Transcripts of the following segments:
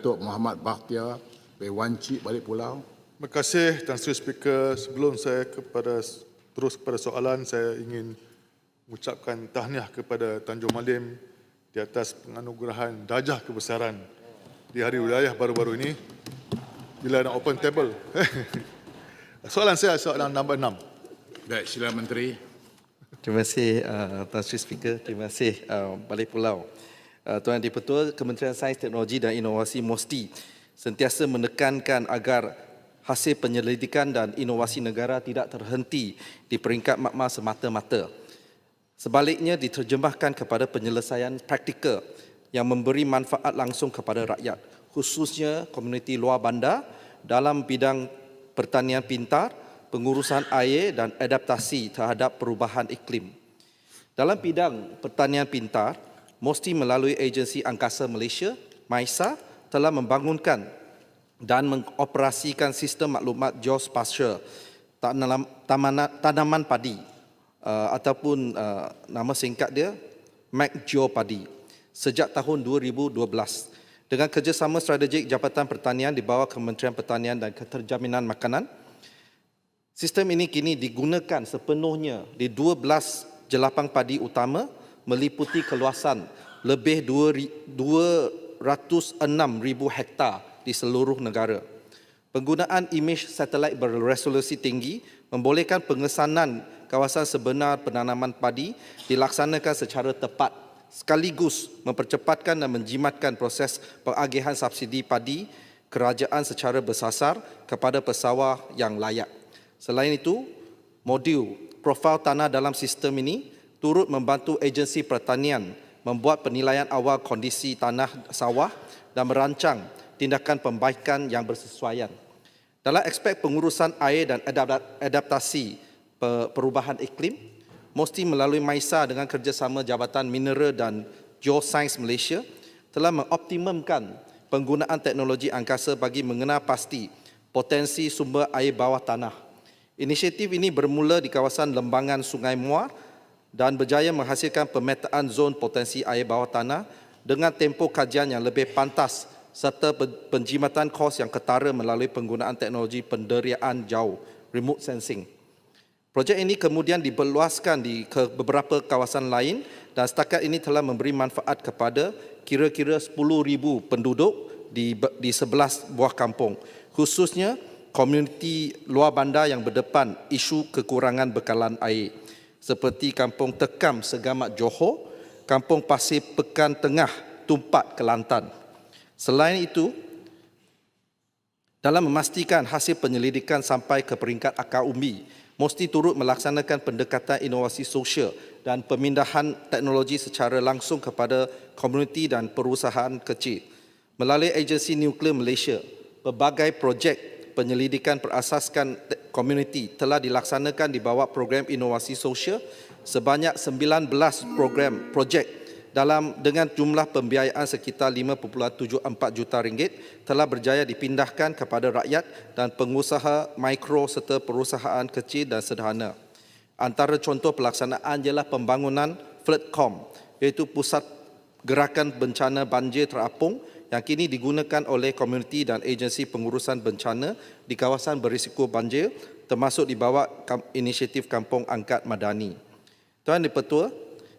Datuk Muhammad Bakhtiar dari Wancik Balik Pulau. Terima kasih Tan Sri Speaker. Sebelum saya kepada terus kepada soalan, saya ingin mengucapkan tahniah kepada Tanjung Malim di atas penganugerahan darjah kebesaran di hari wilayah baru-baru ini. Bila nak open table. soalan saya soalan nombor enam. Baik, sila Menteri. Terima kasih uh, Tan Sri Speaker. Terima kasih uh, Balik Pulau. Uh, Tuan Dipertua, Kementerian Sains, Teknologi dan Inovasi mesti sentiasa menekankan agar hasil penyelidikan dan inovasi negara tidak terhenti di peringkat makmal semata-mata. Sebaliknya diterjemahkan kepada penyelesaian praktikal yang memberi manfaat langsung kepada rakyat, khususnya komuniti luar bandar dalam bidang pertanian pintar, pengurusan air dan adaptasi terhadap perubahan iklim. Dalam bidang pertanian pintar, Mosti melalui agensi Angkasa Malaysia, MAISA, telah membangunkan dan mengoperasikan sistem maklumat geospatial tanaman padi uh, ataupun uh, nama singkat dia MacGeo Padi sejak tahun 2012 dengan kerjasama strategik Jabatan Pertanian di bawah Kementerian Pertanian dan Keterjaminan Makanan Sistem ini kini digunakan sepenuhnya di 12 jelapang padi utama meliputi keluasan lebih 206,000 hektar di seluruh negara. Penggunaan imej satelit berresolusi tinggi membolehkan pengesanan kawasan sebenar penanaman padi dilaksanakan secara tepat sekaligus mempercepatkan dan menjimatkan proses pengagihan subsidi padi kerajaan secara bersasar kepada pesawah yang layak. Selain itu, modul profil tanah dalam sistem ini turut membantu agensi pertanian membuat penilaian awal kondisi tanah sawah dan merancang tindakan pembaikan yang bersesuaian. Dalam aspek pengurusan air dan adaptasi perubahan iklim, mesti melalui MAISA dengan kerjasama Jabatan Mineral dan Geoscience Malaysia telah mengoptimumkan penggunaan teknologi angkasa bagi mengenal pasti potensi sumber air bawah tanah Inisiatif ini bermula di kawasan lembangan Sungai Muar dan berjaya menghasilkan pemetaan zon potensi air bawah tanah dengan tempoh kajian yang lebih pantas serta penjimatan kos yang ketara melalui penggunaan teknologi penderiaan jauh, remote sensing. Projek ini kemudian diberluaskan di ke beberapa kawasan lain dan setakat ini telah memberi manfaat kepada kira-kira 10,000 penduduk di, di 11 buah kampung. Khususnya komuniti luar bandar yang berdepan isu kekurangan bekalan air seperti Kampung Tekam Segamat Johor, Kampung Pasir Pekan Tengah Tumpat Kelantan. Selain itu, dalam memastikan hasil penyelidikan sampai ke peringkat akar umbi, mesti turut melaksanakan pendekatan inovasi sosial dan pemindahan teknologi secara langsung kepada komuniti dan perusahaan kecil. Melalui agensi nuklear Malaysia, pelbagai projek penyelidikan perasaskan komuniti telah dilaksanakan di bawah program inovasi sosial sebanyak 19 program projek dalam dengan jumlah pembiayaan sekitar 5.74 juta ringgit telah berjaya dipindahkan kepada rakyat dan pengusaha mikro serta perusahaan kecil dan sederhana. Antara contoh pelaksanaan ialah pembangunan Flatcom iaitu pusat gerakan bencana banjir terapung yang kini digunakan oleh komuniti dan agensi pengurusan bencana di kawasan berisiko banjir termasuk di bawah inisiatif Kampung Angkat Madani. Tuan Dipertua,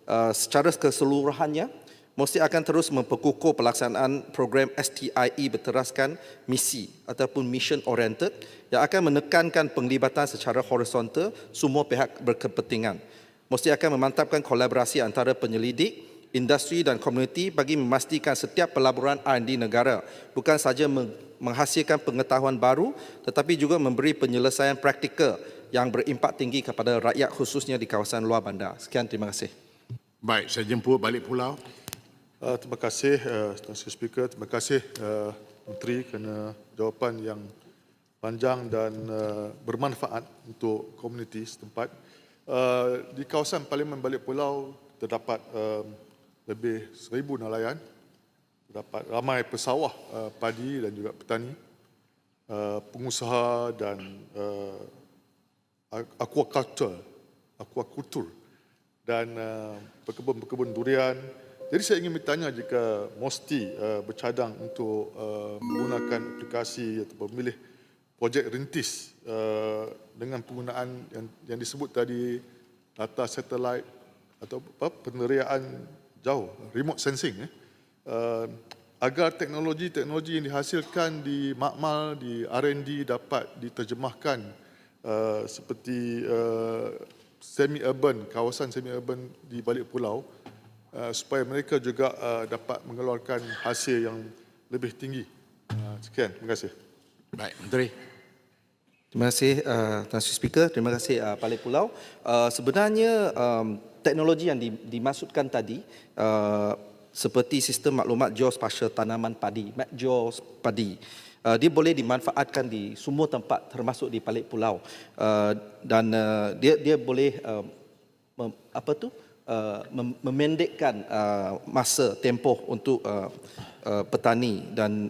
uh, secara keseluruhannya, mesti akan terus memperkukuh pelaksanaan program STIE berteraskan misi ataupun mission oriented yang akan menekankan penglibatan secara horizontal semua pihak berkepentingan. Mesti akan memantapkan kolaborasi antara penyelidik, industri dan komuniti bagi memastikan setiap pelaburan R&D negara bukan saja menghasilkan pengetahuan baru tetapi juga memberi penyelesaian praktikal yang berimpak tinggi kepada rakyat khususnya di kawasan luar bandar. Sekian, terima kasih. Baik, saya jemput balik pulau. Uh, terima kasih, uh, Tuan Speaker. Terima kasih, uh, Menteri, kerana jawapan yang panjang dan uh, bermanfaat untuk komuniti setempat. Uh, di kawasan Parlimen Balik Pulau terdapat uh, lebih seribu nelayan, dapat ramai pesawah uh, padi dan juga petani, uh, pengusaha dan uh, aquaculture, aquaculture dan uh, pekebun-pekebun durian. Jadi saya ingin bertanya jika Mosti uh, bercadang untuk uh, menggunakan aplikasi atau memilih projek rintis uh, dengan penggunaan yang, yang disebut tadi data satelit atau apa, peneriaan jauh, remote sensing. Eh. Uh, agar teknologi-teknologi yang dihasilkan di makmal, di R&D dapat diterjemahkan uh, seperti uh, semi-urban, kawasan semi-urban di balik pulau uh, supaya mereka juga uh, dapat mengeluarkan hasil yang lebih tinggi. Uh, sekian, terima kasih. Baik, Menteri. Terima kasih uh, Tuan Speaker, terima kasih uh, Balik Pulau. Uh, sebenarnya um, teknologi yang di, dimaksudkan tadi uh, seperti sistem maklumat geospatial tanaman padi, MapGeos padi. Uh, dia boleh dimanfaatkan di semua tempat termasuk di Balik Pulau. Uh, dan uh, dia dia boleh uh, mem, apa tu? Uh, mem- memendekkan uh, masa tempoh untuk uh, uh, petani dan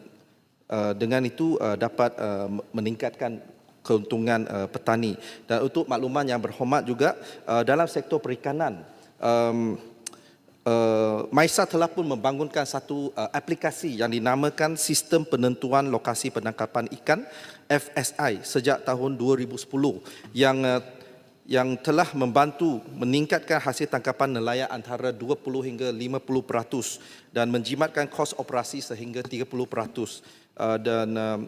uh, dengan itu uh, dapat uh, meningkatkan keuntungan uh, petani dan untuk makluman yang berhormat juga uh, dalam sektor perikanan um, uh, Maisa telah pun membangunkan satu uh, aplikasi yang dinamakan Sistem Penentuan Lokasi Penangkapan Ikan FSI sejak tahun 2010 yang uh, yang telah membantu meningkatkan hasil tangkapan nelayan antara 20 hingga 50% dan menjimatkan kos operasi sehingga 30%. Uh, dan uh,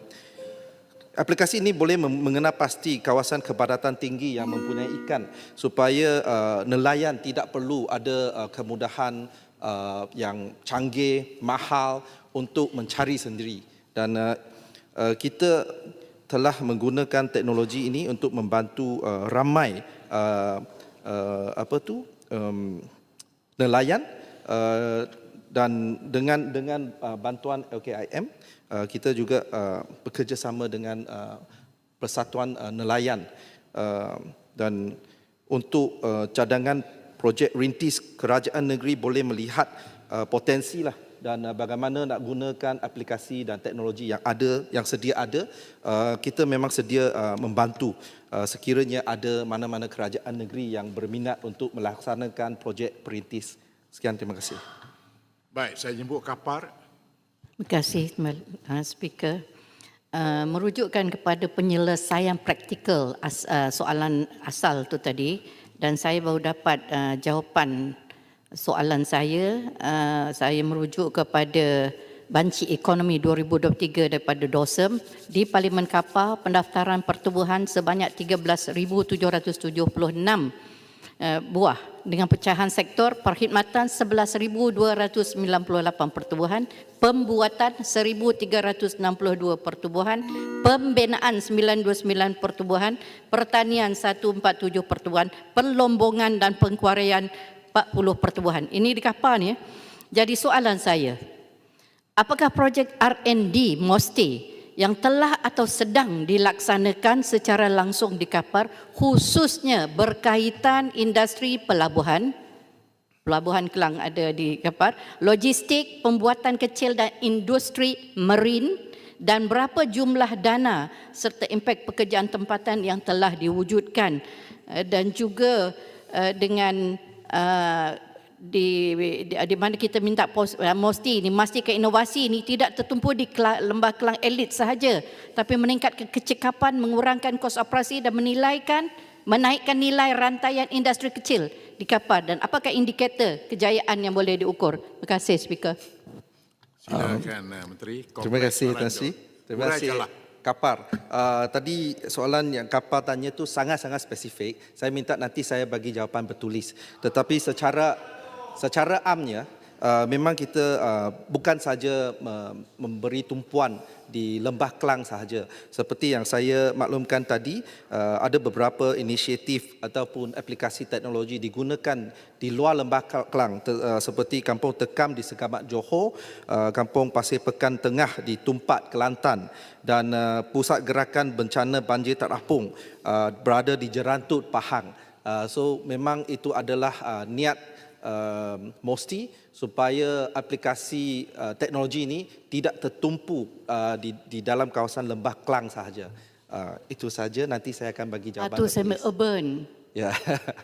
aplikasi ini boleh mengenal pasti kawasan kepadatan tinggi yang mempunyai ikan supaya uh, nelayan tidak perlu ada uh, kemudahan uh, yang canggih, mahal untuk mencari sendiri. Dan uh, uh, kita telah menggunakan teknologi ini untuk membantu uh, ramai uh, uh, apa tu um, nelayan uh, dan dengan dengan uh, bantuan LKIM uh, kita juga uh, bekerjasama dengan uh, Persatuan uh, Nelayan. Uh, dan untuk uh, cadangan projek rintis kerajaan negeri boleh melihat uh, potensi lah dan uh, bagaimana nak gunakan aplikasi dan teknologi yang ada yang sedia ada uh, kita memang sedia uh, membantu. Uh, sekiranya ada mana-mana kerajaan negeri yang berminat untuk melaksanakan projek perintis. Sekian terima kasih Baik, saya jemput kapar. Terima kasih uh, Speaker. Uh, merujukkan kepada penyelesaian praktikal as, uh, soalan asal tu tadi dan saya baru dapat uh, jawapan soalan saya. Uh, saya merujuk kepada Banci Ekonomi 2023 daripada DOSEM di Parlimen Kapar pendaftaran pertubuhan sebanyak 13,776 uh, buah dengan pecahan sektor perkhidmatan 11,298 pertubuhan, pembuatan 1,362 pertubuhan, pembinaan 99 pertubuhan, pertanian 147 pertubuhan, pelombongan dan pengkuarian 40 pertubuhan. Ini di kapal ni. ya. Jadi soalan saya, apakah projek R&D MOSTI yang telah atau sedang dilaksanakan secara langsung di Kapar khususnya berkaitan industri pelabuhan. Pelabuhan Kelang ada di Kapar, logistik, pembuatan kecil dan industri marine dan berapa jumlah dana serta impak pekerjaan tempatan yang telah diwujudkan. Eh, dan juga eh, dengan eh, di, di, di mana kita minta pos, uh, MOSTI ini memastikan inovasi ini tidak tertumpu di kela, lembah kelang elit sahaja tapi meningkatkan kecekapan, mengurangkan kos operasi dan menilaikan menaikkan nilai rantaian industri kecil di kapal dan apakah indikator kejayaan yang boleh diukur? Terima kasih Speaker. Silakan uh, Menteri. Terima kasih Tuan Sri. Terima kasih. Kapar. Uh, tadi soalan yang Kapar tanya tu sangat-sangat spesifik. Saya minta nanti saya bagi jawapan bertulis. Tetapi secara secara amnya uh, memang kita uh, bukan saja uh, memberi tumpuan di Lembah Kelang sahaja. Seperti yang saya maklumkan tadi, ada beberapa inisiatif ataupun aplikasi teknologi digunakan di luar Lembah Kelang seperti Kampung Tekam di Segamat Johor, Kampung Pasir Pekan Tengah di Tumpat Kelantan dan Pusat Gerakan Bencana Banjir Tak Apung uh, berada di Jerantut Pahang. Uh, so memang itu adalah uh, niat uh, MOSTI supaya aplikasi uh, teknologi ini tidak tertumpu uh, di, di dalam kawasan Lembah Kelang sahaja. Uh, itu saja nanti saya akan bagi jawapan. Tertulis. semi urban. Ya.